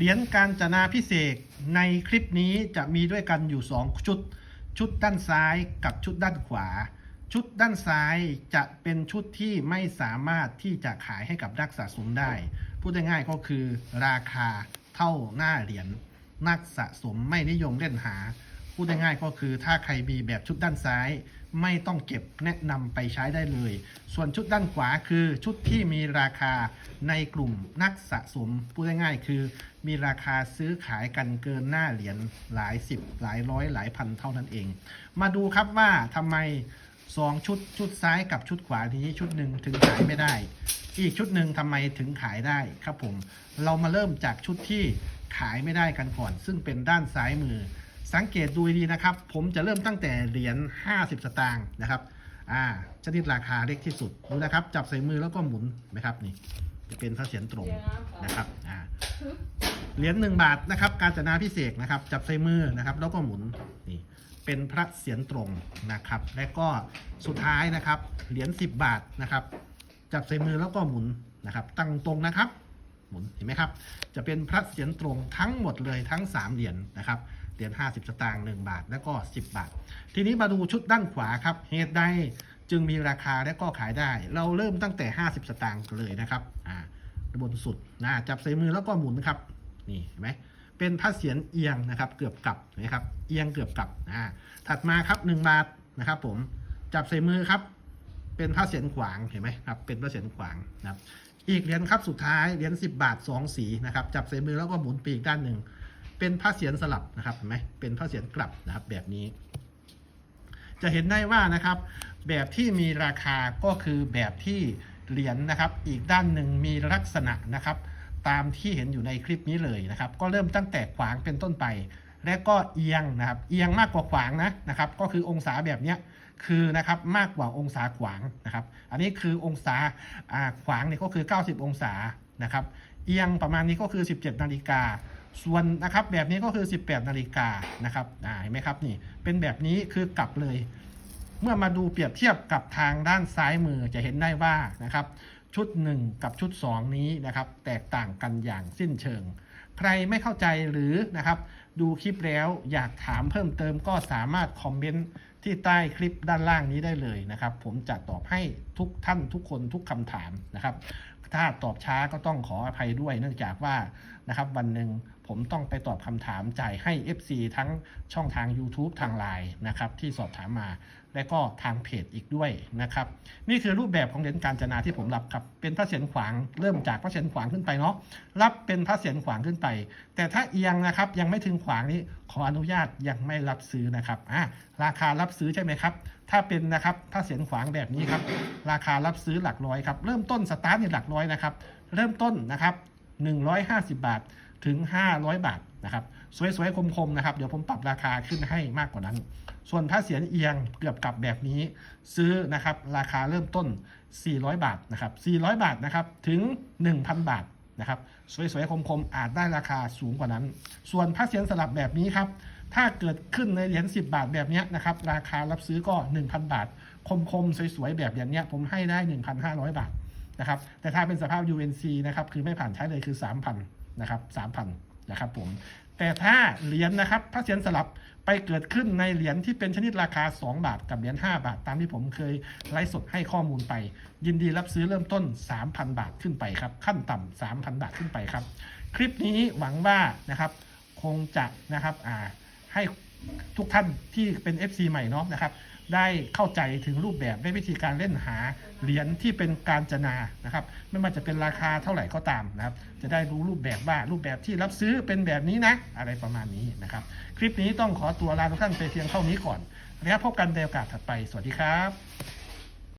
เหรียญการจนาพิเศษในคลิปนี้จะมีด้วยกันอยู่ 2 ชุด ชุดด้านซ้ายกับชุดด้านขวา ชุดด้านซ้ายจะเป็นชุดที่ไม่สามารถที่จะขายให้กับนักสะสมได้ พูดง่ายๆก็คือราคาเท่าหน้าเหรียญนักสะสมไม่นิยมเล่นหา พูดง่ายๆก็คือถ้าใครมีแบบชุดด้านซ้าย ไม่ต้องเก็บแนะนำไปใช้ได้เลย ส่วนชุดด้านขวาคือชุดที่มีราคาในกลุ่มนักสะสมพูดง่ายๆ คือมีราคาซื้อขายกันเกินหน้าเหรียญหลายสิบหลายร้อยหลายพันเท่านั้นเอง มาดูครับว่าทำไมสองชุดชุดซ้ายกับชุดขวานี้ชุดหนึ่งถึงขายไม่ได้ อีกชุดหนึ่งทำไมถึงขายได้ครับผม เรามาเริ่มจากชุดที่ขายไม่ได้กันก่อน ซึ่งเป็นด้านซ้ายมือ สังเกตดูดีนะครับ ผมจะเริ่มตั้งแต่เหรียญ 50 สตางค์นะครับ อ่า ชนิดราคาเล็กที่สุด ดูนะครับ จับใส่มือแล้วก็หมุนนะครับนี่ จะเป็นพระเศียรตรงนะครับ อ่า เหรียญหนึ่งบาทนะครับ การจนาพิเศษนะครับ จับใส่มือนะครับ แล้วก็หมุน นี่ เป็นพระเศียรตรงนะครับ และก็สุดท้ายนะครับ เหรียญ10 บาทนะครับ จับใส่มือแล้วก็หมุนนะครับ ตั้งตรงนะครับหมุนเห็นไหมครับ จะเป็นพระเศียรตรงทั้งหมดเลยทั้ง 3 เหรียญนะครับ เหรียญ50 สตางค์1บาท แล้วก็ 10 บาท ทีนี้มาดูชุดด้านขวาครับเหตุใดจึงมีราคาและก็ขายได้ เราเริ่มตั้งแต่ 50 สตางค์เลยนะครับอ่าบนสุดนะจับใส่มือแล้วก็หมุนครับนี่เห็นไหมเป็นพระเศียรเอียงนะครับเกือบกลับเห็นะครับเอียงเกือบกลับอ่าถัดมาครับหนึ่งบาทนะครับผมจับใส่มือครับ เป็นพระเศียรขวางเห็นไหมครับเป็นพระเศียรขวางนะครับอีกเหรียญครับสุดท้ายเหรียญ10 บาท 2 สีนะครับจับใส่มือแล้วก็หมุนปีกด้านหนึ่ง เป็นพระเศียรสลับนะครับเห็นไหมเป็นพระเศียรกลับนะครับแบบนี้ จะเห็นได้ว่านะครับ แบบที่มีราคาก็คือแบบที่เหรียญนะครับ อีกด้านหนึ่งมีลักษณะนะครับ ตามที่เห็นอยู่ในคลิปนี้เลยนะครับ ก็เริ่มตั้งแต่ขวางเป็นต้นไป และก็เอียงนะครับ เอียงมากกว่าขวางนะนะครับ ก็คือองศาแบบนี้คือนะครับมากกว่าองศาขวางนะครับ อันนี้คือองศาอ่าขวางเนี่ยก็คือ 90 องศานะครับ เอียงประมาณนี้ก็คือ 17 นาฬิกา ส่วนนะครับแบบนี้ก็คือ 18 นาฬิกานะครับเห็นไหมครับนี่เป็นแบบนี้คือกลับเลย เมื่อมาดูเปรียบเทียบกับทางด้านซ้ายมือจะเห็นได้ว่านะครับชุด 1 กับชุด 2 นี้นะครับแตกต่างกันอย่างสิ้นเชิง ใครไม่เข้าใจหรือนะครับดูคลิปแล้วอยากถามเพิ่มเติมก็สามารถคอมเมนต์ที่ใต้คลิปด้านล่างนี้ได้เลยนะครับ ผมจะตอบให้ทุกท่านทุกคนทุกคำถามนะครับ ถ้าตอบช้าก็ต้องขออภัยด้วย เนื่องจากว่านะครับวันหนึ่งผมต้องไปตอบคำถามจ่ายให้ FC ทั้งช่องทาง YouTube ทางไลน์นะครับที่สอบถามมา และก็ทางเพจอีกด้วยนะครับ นี่คือรูปแบบของเหรียญการจนาที่ผมรับครับ เป็นพระเศียรขวางเริ่มจากพระเศียรขวางขึ้นไปเนาะรับเป็นพระเศียรขวางขึ้นไป แต่ถ้าเอียงนะครับยังไม่ถึงขวางนี้ขออนุญาตยังไม่รับซื้อนะครับอะราคารับซื้อใช่ไหมครับ ถ้าเป็นนะครับพระเศียรขวางแบบนี้ครับ ราคารับซื้อหลักร้อยครับ เริ่มต้นสตาร์ทในหลักร้อยนะครับ เริ่มต้นนะครับ 150 บาทถึง 500 บาทนะครับ สวยๆ คมๆ นะครับ เดี๋ยวผมปรับราคาขึ้นให้มากกว่านั้น ส่วนถ้าเสียนเอียงเกือบกลับแบบนี้ ซื้อนะครับ ราคาเริ่มต้น 400 บาทนะครับ 400 บาทนะครับ ถึง 1,000 บาทนะครับ สวยๆ คมๆ อาจได้ราคาสูงกว่านั้น ส่วนผ้าเสียนสลับแบบนี้ครับ ถ้าเกิดขึ้นในเหรียญ10 บาทแบบนี้นะครับ ราคารับซื้อก็ 1,000 บาท คมๆ สวยๆ แบบอย่างเนี้ยผมให้ได้ 1,500 บาทนะครับ แต่ถ้าเป็นสภาพ UNC นะครับ คือไม่ผ่านใช้เลยคือ 3,000 นะครับ 3,000 นะครับผม แต่ถ้าเหรียญนะครับพระเศียรสลับไปเกิดขึ้นในเหรียญที่เป็นชนิดราคา 2 บาทกับเหรียญ5บาท ตามที่ผมเคยไลฟ์สดให้ข้อมูลไป ยินดีรับซื้อเริ่มต้น 3,000 บาทขึ้นไปครับ ขั้นต่ำ3,000 บาทขึ้นไปครับ คลิปนี้หวังว่านะครับ คงจะนะครับ อ่า ให้ทุกท่านที่เป็น FC ใหม่เนาะนะครับ ได้เข้าใจถึงรูปแบบและวิธีการเล่นหาเหรียญที่เป็นการจนานะครับ ไม่ว่าจะเป็นราคาเท่าไหร่ก็ตามนะครับ จะได้รู้รูปแบบว่ารูปแบบที่รับซื้อเป็นแบบนี้นะ อะไรประมาณนี้นะครับ คลิปนี้ต้องขอตัวลาทุกท่านไปเพียงเท่านี้ก่อนแล้วพบกันในโอกาสถัดไป สวัสดีครับ